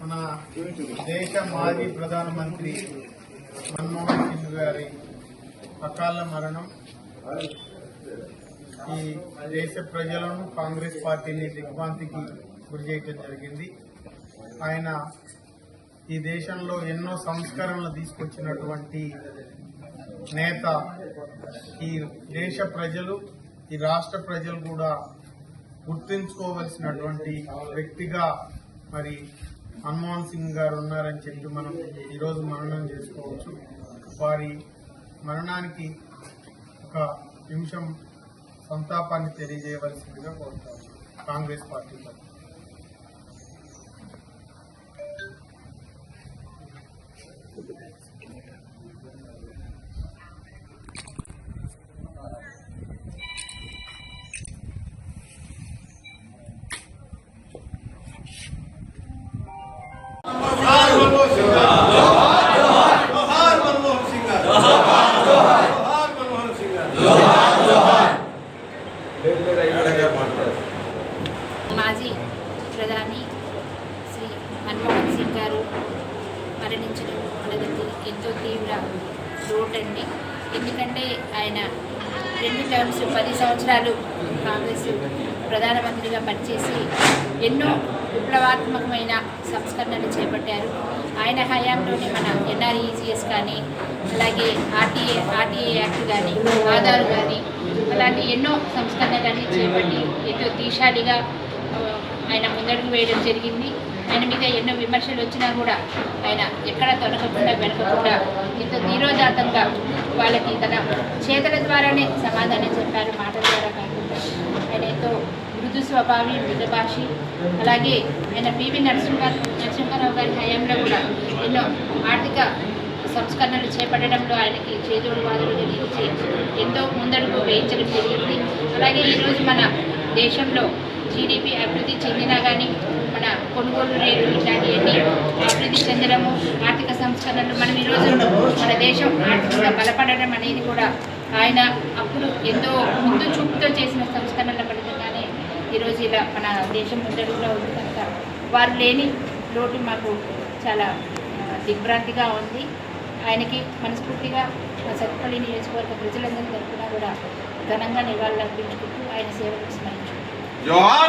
మన దేశ మాజీ ప్రధానమంత్రి మన్మోహన్ సింగ్ గారి అకాల మరణం ఈ దేశ ప్రజలను కాంగ్రెస్ పార్టీని దిగ్భ్రాంతికి గురి చేయటం జరిగింది. ఆయన ఈ దేశంలో ఎన్నో సంస్కరణలు తీసుకొచ్చినటువంటి నేత ఈ దేశ ప్రజలు ఈ రాష్ట్ర ప్రజలు కూడా గుర్తుంచుకోవలసినటువంటి వ్యక్తిగా మరి మన్మోహన్ సింగ్ గారు ఉన్నారని చెప్పి మనం ఈరోజు మరణం చేసుకోవచ్చు. వారి మరణానికి ఒక నిమిషం సంతాపాన్ని తెలియజేయవలసిందిగా కోరుతాం కాంగ్రెస్ పార్టీ మాజీ ప్రధాని శ్రీ మన్మోహన్ సింగ్ గారు మరణించడం అనేది ఎంతో తీవ్ర లోటండి ఎందుకంటే ఆయన రెండు టర్మ్స్ పది సంవత్సరాలు కాంగ్రెస్ ప్రధానమంత్రిగా పనిచేసి ఎన్నో విప్లవాత్మకమైన సంస్కరణలు చేపట్టారు. ఆయన హయాంలోనే మన ఎన్ఆర్ఈజీఎస్ కానీ అలాగే ఆర్టీఏ ఆర్టీఏ యాక్ట్ కానీ ఆధార్ కానీ అలాంటి ఎన్నో సంస్కరణలన్నీ చేపట్టి ఎంతో దీశాలిగా ఆయన ముందడుగు వేయడం జరిగింది. ఆయన మీద ఎన్నో విమర్శలు వచ్చినా కూడా ఆయన ఎక్కడ తొలగకుండా వెనకకుండా ఎంతో ధీరోదాత్తంగా వాళ్ళకి తన చేతల ద్వారానే సమాధానం చెప్పారు మాటల ద్వారా కాకుండా. ఆయన ఎంతో మృదు స్వభావి మృదభాషి అలాగే ఆయన పివి నరసింహ నరసింహారావు గారి హయాంలో కూడా ఎన్నో ఆర్థిక సంస్కరణలు చేపట్టడంలో ఆయనకి చేదోడు వాదులు జరిగించి ఎంతో ముందడుగు వేయించడం జరిగింది. అలాగే ఈరోజు మన దేశంలో జీడిపి అభివృద్ధి చెందినా కానీ మన కొనుగోలు రేట్లు ఇట్లాంటివన్నీ అభివృద్ధి చెందడము ఆర్థిక సంస్కరణలు మనం ఈరోజు మన దేశం ఆర్థికంగా బలపడడం అనేది కూడా ఆయన అప్పుడు ఎంతో ముందు చూపుతో చేసిన సంస్కరణల ఫలితంగానే ఈరోజు ఇలా మన దేశం ముందడుగులో ఉంది కనుక వారు లేని లోటు మాకు చాలా దిగ్భ్రాంతిగా ఉంది. ఆయనకి మనస్ఫూర్తిగా మా సత్పల్లి నియోజకవర్గ ప్రజలందరి తరఫున కూడా ఘనంగా నివాళులు అర్పించుకుంటూ ఆయన సేవలకు స్మరించుకుంటాం